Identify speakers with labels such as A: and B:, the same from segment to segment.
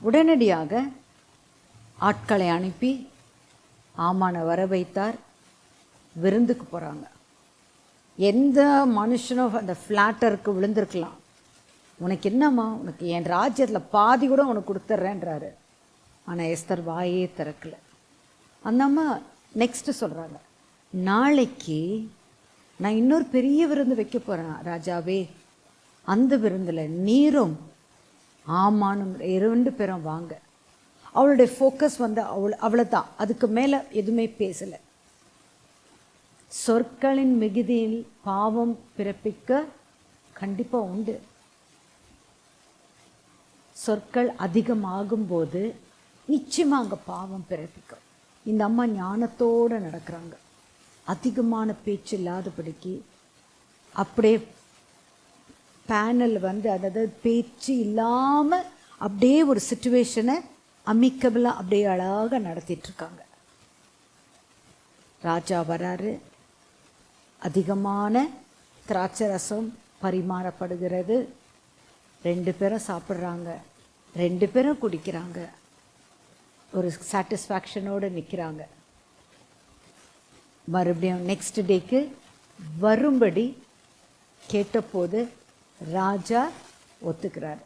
A: உடனடியாக ஆட்களை அனுப்பி ஆமான வர வைத்தார். விருந்துக்கு போகிறாங்க எந்த மனுஷனும் அந்த ஃப்ளாட்டருக்கு விழுந்திருக்கலாம். உனக்கு என்னம்மா? உனக்கு என் ராஜ்யத்தில் பாதி கூட உனக்கு கொடுத்துட்றேன்றாரு ஆனால் எஸ்தர் வாயே திறக்கல. அந்த அம்மா நெக்ஸ்ட்டு சொல்கிறாங்க நாளைக்கு நான் இன்னொரு பெரிய விருந்து வைக்க போகிறேன் ராஜாவே. அந்த விருந்தில் நீரும் ஆமானும் இரண்டு பேரும் வாங்க. அவளுடைய ஃபோக்கஸ் வந்து அவள் அவளை தான் அதுக்கு மேலே எதுவுமே பேசலை. சொற்களின் மிகுதியில் பாவம் பிறப்பிக்க கண்டிப்பாக உண்டு. சொற்கள் அதிகமாகும்போது நிச்சயமாக அங்கே பாவம் பிறப்பிக்கும். இந்த அம்மா ஞானத்தோடு நடக்கிறாங்க. அதிகமான பேச்சு இல்லாதபடிக்கு அப்படியே பேனல் வந்து அதாவது பேச்சு இல்லாமல் அப்படியே ஒரு சுச்சுவேஷனை அமிக்கபிளாக அப்படியே அழகாக நடத்திட்டுருக்காங்க. ராஜா வராரு. அதிகமான திராட்சை ரசம் பரிமாறப்படுகிறது. ரெண்டு பேரும் சாப்பிட்றாங்க. ரெண்டு பேரும் குடிக்கிறாங்க. ஒரு சாட்டிஸ்ஃபேக்ஷனோடு நிற்கிறாங்க மறுபடியும் நெக்ஸ்ட் டேக்கு வரும்படி கேட்டபோது ராஜா ஒத்துக்கிறார்.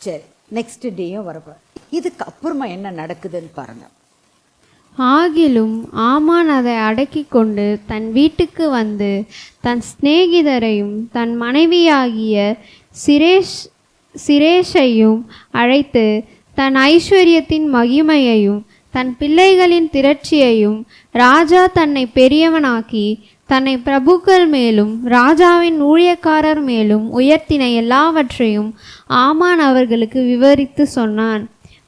A: சரி நெக்ஸ்ட் டேயும் வரப்போ இதுக்கு அப்புறமா என்ன நடக்குதுன்னு பாருங்கள்
B: ஆகிலும் ஆமான் அதை அடக்கி கொண்டு தன் வீட்டுக்கு வந்து தன் சிநேகிதரையும் தன் மனைவியாகிய சிரேஷ் சிரேஷையும் அழைத்து தன் ஐஸ்வர்யத்தின் மகிமையையும் தன் பிள்ளைகளின் திரட்சியையும் ராஜா தன்னை பெரியவனாக்கி தன்னை பிரபுக்கள் மேலும் ராஜாவின் ஊழியக்காரர் மேலும் உயர்த்தின எல்லாவற்றையும் ஆமான் அவர்களுக்கு விவரித்து சொன்னான்.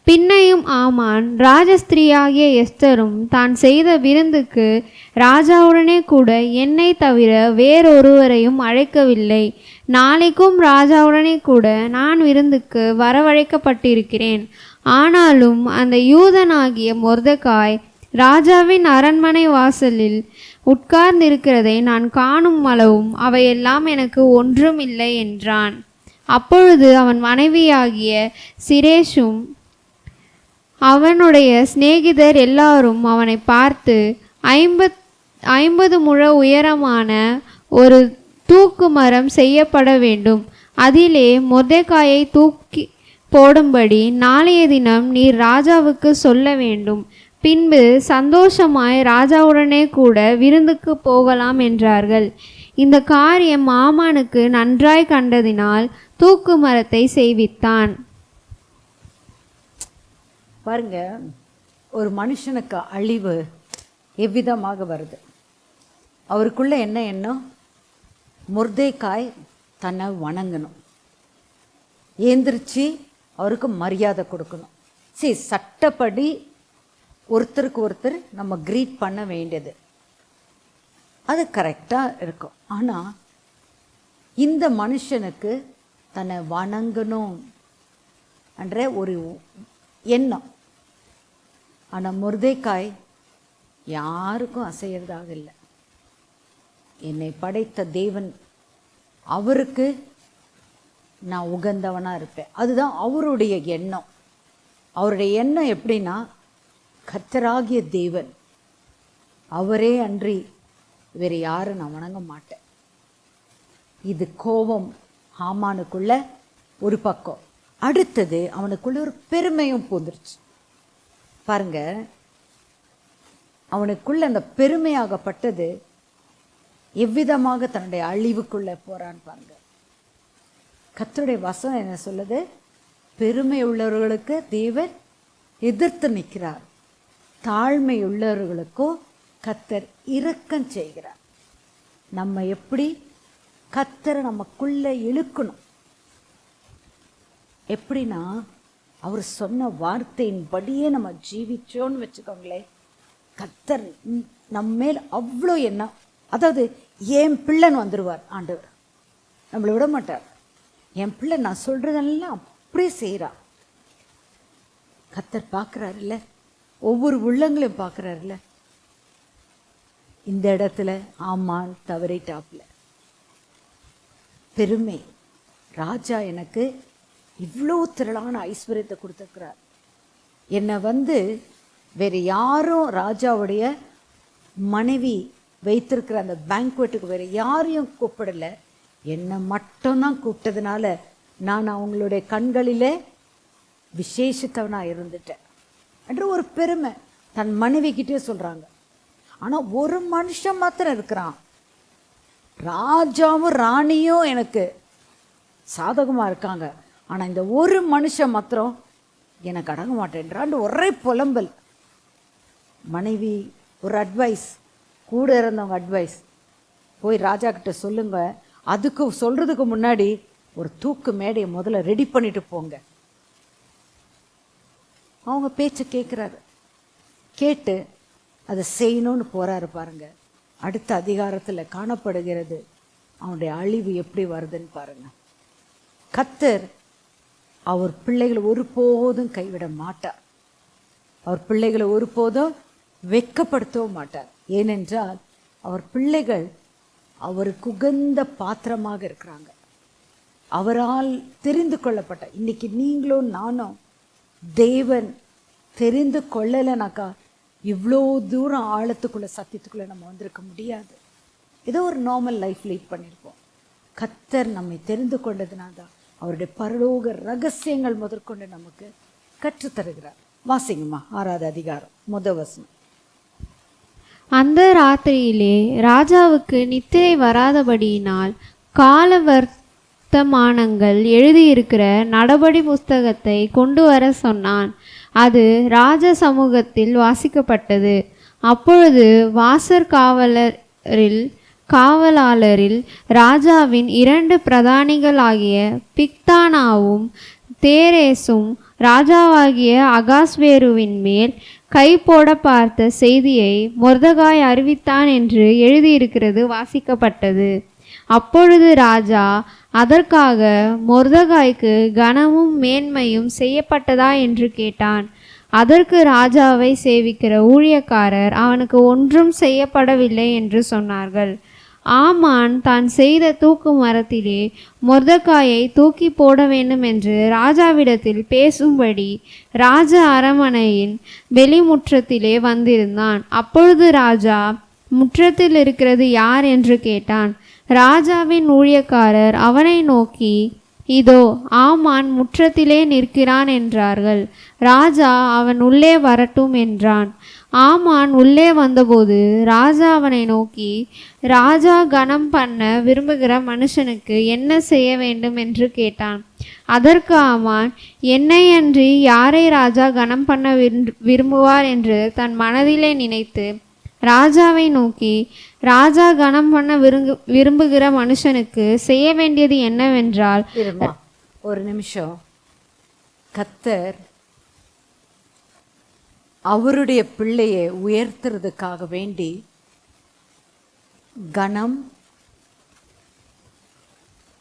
B: பின்னையும் ஆமான் ராஜஸ்திரீயாகிய எஸ்தரும் தான் செய்த விருந்துக்கு ராஜாவுடனே கூட என்னை தவிர வேறொருவரையும் அழைக்கவில்லை. நாளைக்கும் ராஜாவுடனே கூட நான் விருந்துக்கு வரவழைக்கப்பட்டிருக்கிறேன். ஆனாலும் அந்த யூதனாகிய மொர்தகாய் ராஜாவின் அரண்மனை வாசலில் உட்கார்ந்திருக்கிறதை நான் காணும் அளவும் அவையெல்லாம் எனக்கு ஒன்றும் இல்லை என்றான். அப்பொழுது அவன் மனைவியாகிய சிரேஷும் அவனுடைய சிநேகிதர் எல்லாரும் அவனை பார்த்து ஐம்பத் ஐம்பது முழ உயரமான ஒரு தூக்கு மரம் செய்யப்பட வேண்டும். அதிலே மொதைக்காயை தூக்கி போடும்படி நாளைய தினம் நீர் ராஜாவுக்கு சொல்ல வேண்டும். பின்பு சந்தோஷமாய் ராஜாவுடனே கூட விருந்துக்கு போகலாம் என்றார்கள். இந்த காரியம் மாமானுக்கு நன்றாய் கண்டதினால் தூக்கு மரத்தை செய்வித்தான்.
A: பாருங்க ஒரு மனுஷனுக்கு அழிவு எவ்விதமாக வருது? அவருக்குள்ள என்ன எண்ணம்? முர்தேக்காய் தன்னை வணங்கணும். ஏந்திரிச்சு அவருக்கு மரியாதை கொடுக்கணும். சரி சட்டப்படி ஒருத்தருக்கு ஒருத்தர் நம்ம க்ரீட் பண்ண வேண்டியது. அது கரெக்டாக இருக்கும். ஆனால் இந்த மனுஷனுக்கு தன்னை வணங்கணும் என்ற ஒரு எண்ணம். ஆனால் முருதைக்காய் யாருக்கும் அசையறதாக இல்லை. என்னை படைத்த தேவன் அவருக்கு நான் உகந்தவனாக இருப்பேன். அதுதான் அவருடைய எண்ணம். அவருடைய எண்ணம் எப்படின்னா கத்தராகிய தேவன். அவரே அன்றி வேறு யாரும் நான் வணங்க மாட்டேன். இது கோபம் ஹாமானுக்குள்ள ஒரு பக்கம். அடுத்தது அவனுக்குள்ள ஒரு பெருமையும் பூந்துருச்சு. பாருங்க அவனுக்குள்ள அந்த பெருமையாகப்பட்டது எவ்விதமாக தன்னுடைய அழிவுக்குள்ளே போகிறான்னு பாருங்க. கத்தருடைய வசனம் என்ன சொல்லுது? பெருமை உள்ளவர்களுக்கு தேவன் எதிர்த்து நிற்கிறார். தாழ்மையுள்ளவர்களுக்கோ கத்தர் இரக்கம் செய்கிறார். நம்ம எப்படி கத்தரை நமக்குள்ளே இழுக்கணும்? எப்படின்னா அவர் சொன்ன வார்த்தையின்படியே நம்ம ஜீவிச்சோன்னு வச்சுக்கோங்களேன். கத்தர் நம்ம மேல் அவ்வளோ என்ன அதாவது என் பிள்ளைன்னு வந்துடுவார் ஆண்டவர். நம்மளை விட மாட்டார். என் பிள்ளை நான் சொல்கிறதெல்லாம் அப்படியே செய்கிறான் கத்தர் பார்க்குறாருல்ல? ஒவ்வொரு உள்ளங்களையும் பார்க்குறாருல இந்த இடத்துல ஆமாம் தவறிட்டாப்பில் பெருமை. ராஜா எனக்கு இவ்வளோ திரளான ஐஸ்வர்யத்தை கொடுத்துருக்கிறார். என்னை வந்து வேறு யாரும் ராஜாவுடைய மனைவி வைத்திருக்கிற அந்த பேங்க்வெட்டுக்கு வேறு யாரையும் கூப்பிடல. என்னை மட்டும்தான் கூப்பிட்டதுனால நான் அவங்களுடைய கண்களிலே விசேஷித்தவனாக இருந்துட்டேன். என்ற ஒரு பெருமை தன் மனைவிக்கிட்டே சொல்கிறாங்க ஆனால் ஒரு மனுஷன் மாத்திரம் இருக்கிறான். ராஜாவும் ராணியும் எனக்கு சாதகமாக இருக்காங்க. ஆனால் இந்த ஒரு மனுஷன் மாத்திரம் எனக்கு அடங்க மாட்டேன்றான்னு ஒரே புலம்பல். மனைவி ஒரு அட்வைஸ் கூட இருந்தவங்க அட்வைஸ் போய் ராஜா கிட்ட சொல்லுங்க. அதுக்கு சொல்கிறதுக்கு முன்னாடி ஒரு தூக்கு மேடையை முதல்ல ரெடி பண்ணிட்டு போங்க. அவங்க பேச்சை கேட்குறாரு கேட்டு அதை செய்யணும்னு போகிறாரு பாருங்க. அடுத்த அதிகாரத்தில் காணப்படுகிறது. அவனுடைய அழிவு எப்படி வருதுன்னு பாருங்க. கத்தர் அவர் பிள்ளைகளை ஒருபோதும் கைவிட மாட்டார். அவர் பிள்ளைகளை ஒருபோதும் வெட்கப்படுத்தவும் மாட்டார். ஏனென்றால் அவர் பிள்ளைகள் அவருக்கு உகந்த பாத்திரமாக இருக்கிறாங்க. அவரால் தெரிந்து கொள்ளப்பட்ட இன்னைக்கு நீங்களும் நானும் தேவன் தெரிந்து கொள்ளலைனாக்கா இவ்வளோ தூரம் ஆழத்துக்குள்ளே சத்தியத்துக்குள்ளே நம்ம வந்திருக்க முடியாது. ஏதோ ஒரு நார்மல் லைஃப் லீட் பண்ணியிருப்போம் கத்தர் நம்மை தெரிந்து கொண்டதுனால தான் அவருடைய பரலோக ரகசியங்கள் முதற்கொண்டு நமக்கு கற்றுத்தருகிறார். வாசிங்கம்மா ஆறாவது அதிகாரம் முத வசனம்.
B: அந்த ராத்திரியிலே ராஜாவுக்கு நித்திரை வராதபடியினால் காலவர் வர்த்தமானங்கள் எழுதியிருக்கிற நடபடி புஸ்தகத்தை கொண்டு வர சொன்னான். அது ராஜ சமூகத்தில் வாசிக்கப்பட்டது. அப்பொழுது வாசர் காவலரில் காவலாளரில் ராஜாவின் இரண்டு பிரதானிகளாகிய பிக்தானாவும் தேரேசும் ராஜாவாகிய அகாஸ்வேருவின் மேல் கை போட பார்த்த செய்தியை மொர்தகாய் அறிவித்தான் என்று எழுதியிருக்கிறது வாசிக்கப்பட்டது. அப்பொழுது ராஜா அதற்காக மொர்தகாய்க்கு கனமும் மேன்மையும் செய்யப்பட்டதா? என்று கேட்டான். அதற்கு ராஜாவை சேவிக்கிற ஊழியக்காரர் அவனுக்கு ஒன்றும் செய்யப்படவில்லை என்று சொன்னார்கள். ஆமான் தான் செய்த தூக்கு மரத்திலே மொர்தக்காயை தூக்கி போட வேண்டும் என்று ராஜாவிடத்தில் பேசும்படி ராஜ அரமனையின் வெளிமுற்றத்திலே வந்திருந்தான். அப்பொழுது ராஜா முற்றத்தில் இருக்கிறது யார்? என்று கேட்டான். ராஜாவின் ஊழியக்காரர் அவனை நோக்கி இதோ ஆமான் முற்றத்திலே நிற்கிறான் என்றார்கள். ராஜா அவன் உள்ளே வரட்டும் என்றான். ஆமான் உள்ளே வந்தபோது ராஜா அவனை நோக்கி ராஜா கனம் பண்ண விரும்புகிற மனுஷனுக்கு என்ன செய்ய வேண்டும் என்று கேட்டான். அதற்கு ஆமான் என்னையன்றி யாரை ராஜா கனம் பண்ண விரும்புவார் என்று தன் மனதிலே நினைத்து ராஜாவை நோக்கி ராஜா கனம் பண்ண விரும்பு விரும்புகிற மனுஷனுக்கு செய்ய வேண்டியது என்னவென்றால்
A: ஒரு நிமிஷம். கத்தர் அவருடைய பிள்ளையை உயர்த்துறதுக்காக வேண்டி கணம்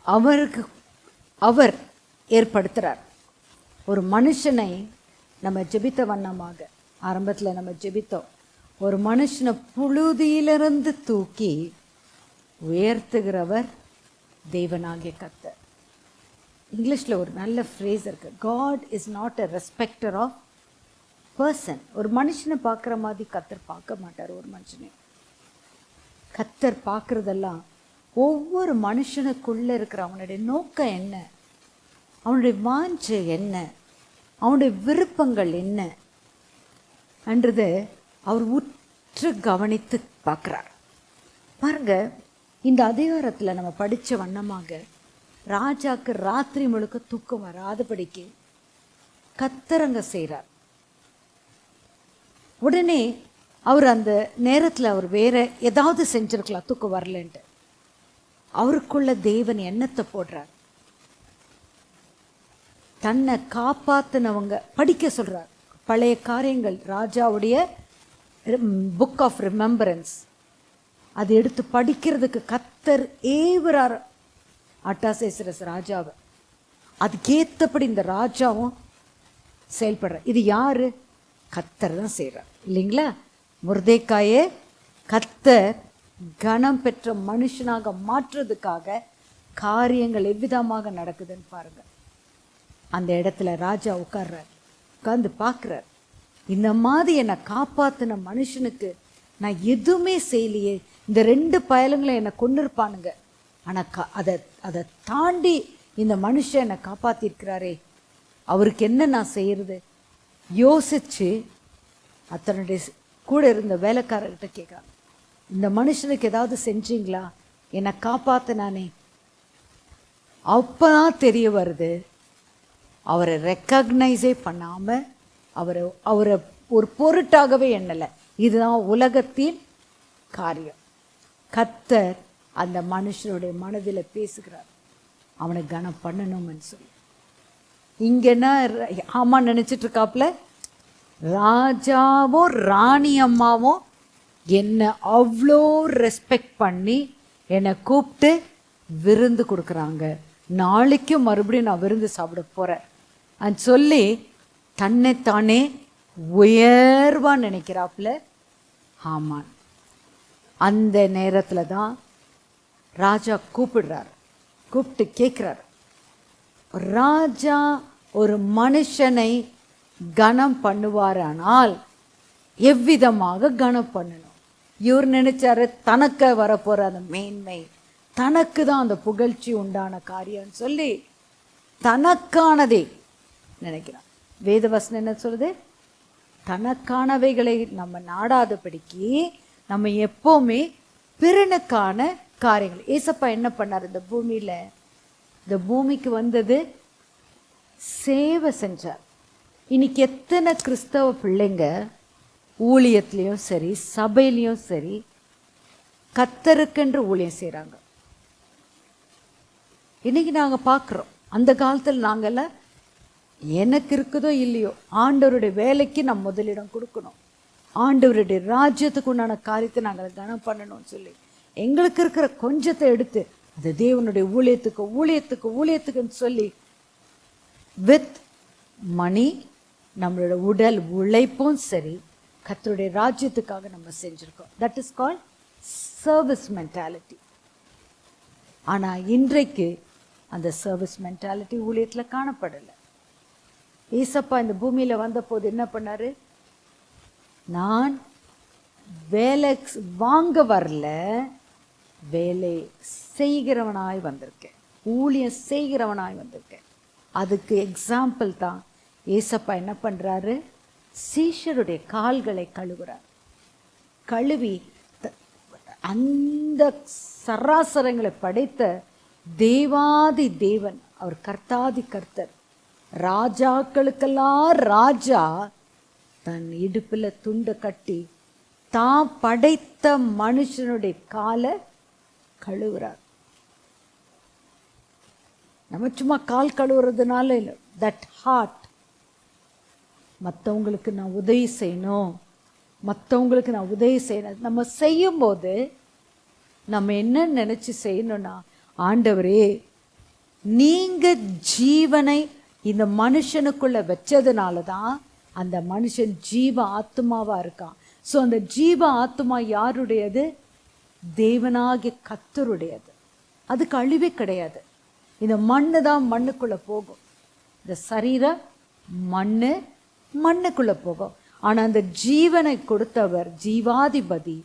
A: அவருக்கு அவர் ஏற்படுத்துகிறார் ஒரு மனுஷனை நம்ம ஜெபித்த வண்ணமாக ஆரம்பத்தில் நம்ம ஜெபித்தோம். ஒரு மனுஷனை புழுதியிலிருந்து தூக்கி உயர்த்துகிறவர் தேவனாகிய கத்தர் இங்கிலீஷில் ஒரு நல்ல ஃப்ரேஸ் இருக்கு. God is not a respecter of person ஒரு மனுஷனை பார்க்குற மாதிரி கத்தர் பார்க்க மாட்டார் ஒரு மனுஷனை. கத்தர் பார்க்குறதெல்லாம் ஒவ்வொரு மனுஷனுக்குள்ளே இருக்கிற அவனுடைய நோக்கம் என்ன? அவனுடைய வாஞ்சை என்ன? அவனுடைய விருப்பங்கள் என்ன? அன்றது அவர் உற்று கவனித்து பார்க்குறார். பாருங்க இந்த அதிகாரத்தில் நம்ம படித்த வண்ணமாக ராஜாக்கு ராத்திரி முழுக்க தூக்கம் வராதபடிக்கு கத்தரங்க செய்கிறார் உடனே அவர் அந்த நேரத்தில் அவர் வேற ஏதாவது செஞ்சிருக்கலாம் தூக்கம் வரலன்ட்டு. அவருக்குள்ள தேவன் எண்ணத்தை போடுறார். தன்னை காப்பாத்தினவங்க படிக்க சொல்றார். பழைய காரியங்கள் ராஜாவுடைய புக் ஆஃப் ரிமெம்பரன்ஸ் அது எடுத்து படிக்கிறதுக்கு கத்தர் ஏவுறார். அட்டாசேசரஸ் ராஜாவை. அதுக்கேற்றபடி இந்த ராஜாவும் செயல்படுறார் இது யார்? கத்தர் தான் செய்கிறார் இல்லைங்களா? முருதேக்காயே கத்தர் கனம் பெற்ற மனுஷனாக மாற்றுறதுக்காக காரியங்கள் எவ்விதமாக நடக்குதுன்னு பாருங்கள் அந்த இடத்துல ராஜா உட்கார்றார். உட்கார்ந்து பார்க்குறார். இந்த மாதிரி என்னை காப்பாற்றின மனுஷனுக்கு நான் எதுவுமே செய்யலையே. இந்த ரெண்டு பயலுங்களை என்னை கொண்டிருப்பானுங்க ஆனால் க அதை அதை தாண்டி இந்த மனுஷன் என்னை காப்பாற்றிருக்கிறாரே அவருக்கு என்ன நான் செய்கிறது யோசித்து அத்தனுடைய கூட இருந்த வேலைக்காரர்கிட்ட கேட்குறாங்க இந்த மனுஷனுக்கு ஏதாவது செஞ்சீங்களா? என்னை காப்பாத்தினானே. அப்பதான் தெரிய வருது அவரை ரெக்கக்னைஸே பண்ணாமல் அவரை அவரை ஒரு பொருட்டாகவே எண்ணலை. இதுதான் உலகத்தின் காரியம். கத்தர் அந்த மனுஷனுடைய மனதில் பேசுகிறார். அவனை கனம் பண்ணணும்னு சொல்லி. இங்கன்னா ஆமா நினச்சிட்டு இருக்காப்புல ராஜாவும் ராணி அம்மாவும் என்னை அவ்வளோ ரெஸ்பெக்ட் பண்ணி என்னை கூப்பிட்டு விருந்து கொடுக்குறாங்க. நாளைக்கும் மறுபடியும் நான் விருந்து சாப்பிட போகிறேன் அது சொல்லி தன்னைத்தானே உயர்வாக நினைக்கிறாப்புல ஆமான் அந்த நேரத்தில் தான் ராஜா கூப்பிடுறார். கூப்பிட்டு கேட்குறாரு ராஜா ஒரு மனுஷனை கனம் பண்ணுவாரானால் எவ்விதமாக கனம் பண்ணணும்? இவர் நினைச்சாரு தனக்கு வரப்போற அந்த மேன்மை தனக்கு தான் அந்த புகழ்ச்சி உண்டான காரியம்னு சொல்லி தனக்கானதே நினைக்கிறார். வேதவசனம் என்ன சொல்லுது? தனக்கானவைகளை நம்ம நாடாதபடிக்கு நம்ம எப்போவுமே பிறனுக்கான காரியங்கள். ஏசப்பா என்ன பண்ணார்? இந்த பூமியில் இந்த பூமிக்கு வந்தது சேவை செஞ்சார். இன்னைக்கு எத்தனை கிறிஸ்தவ பிள்ளைங்க ஊழியத்துலேயும் சரி சபையிலையும் சரி கத்தருக்கென்று ஊழியம் செய்கிறாங்க இன்னைக்கு நாங்கள் பார்க்குறோம். அந்த காலத்தில் நாங்கள்லாம் எனக்கு இருக்குதோ இல்லையோ ஆண்டவருடைய வேலைக்கு நம்ம முதலிடம் கொடுக்கணும். ஆண்டவருடைய ராஜ்யத்துக்கு உண்டான காரியத்தை நாங்கள் கனம் பண்ணணும்னு சொல்லி எங்களுக்கு இருக்கிற கொஞ்சத்தை எடுத்து அது தேவனுடைய ஊழியத்துக்கு ஊழியத்துக்கு ஊழியத்துக்குன்னு சொல்லி வித் மணி நம்மளோட உடல் உழைப்பும் சரி கத்தருடைய ராஜ்யத்துக்காக நம்ம செஞ்சுருக்கோம். That is call service mentality ஆனால் இன்றைக்கு அந்த சர்வீஸ் மென்டாலிட்டி ஊழியத்தில் காணப்படலை. ஈசப்பா இந்த பூமியில் வந்தபோது என்ன பண்ணாரு? நான் வேலை வாங்க வரல வேலை செய்கிறவனாய் வந்திருக்கேன். ஊழியம் செய்கிறவனாய் வந்திருக்கேன். அதுக்கு எக்ஸாம்பிள் தான் ஏசப்பா என்ன பண்ணுறாரு சீஷருடைய கால்களை கழுவுறார். கழுவி த- அந்த சராசரங்களை படைத்த தேவாதி தேவன் அவர் கர்த்தாதி கர்த்தர். ராஜாக்களுக்கெல்லாம் ராஜா தன் இடுப்பில் துண்டு கட்டி தான் படைத்த மனுஷனுடைய காலை கழுவுறார். நம்ம சும்மா கால் கழுவுறதுனால இல்லை. தட் ஹார்ட் மற்றவங்களுக்கு நான் உதவி செய்யணும். மற்றவங்களுக்கு நான் உதவி செய்யணும். நம்ம செய்யும்போது நம்ம என்ன நினச்சி செய்யணும்னா ஆண்டவரே நீங்கள் ஜீவனை இந்த மனுஷனுக்குள்ளே வச்சதுனால தான் அந்த மனுஷன் ஜீவ ஆத்மாவாக இருக்கான். ஸோ அந்த ஜீவ ஆத்மா யாருடையது? தேவனாகிய கத்தருடையது அதுக்கு அழிவே கிடையாது. இந்த மண்ணு தான் மண்ணுக்குள்ளே போகும். இந்த சரீரம் மண்ணு மண்ணுக்குள்ளே போகும். ஆனால் அந்த ஜீவனை கொடுத்தவர் ஜீவாதிபதி.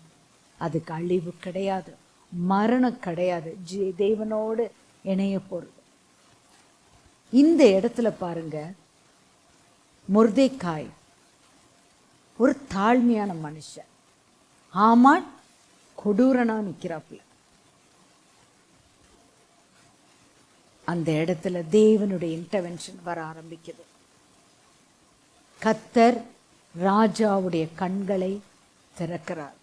A: அதுக்கு அழிவு கிடையாது. மரணம் கிடையாது. ஜீ தேவனோடு இணைய போகிறது இந்த இடத்துல பாருங்க முர்தேக்காய் ஒரு தாழ்மையான மனுஷன். ஆமான் கொடூரனா நிற்கிறாப்புல அந்த இடத்துல தேவனுடைய இன்டர்வென்ஷன் வர ஆரம்பிக்குது. கத்தர் ராஜாவுடைய கண்களை திறக்கிறார்.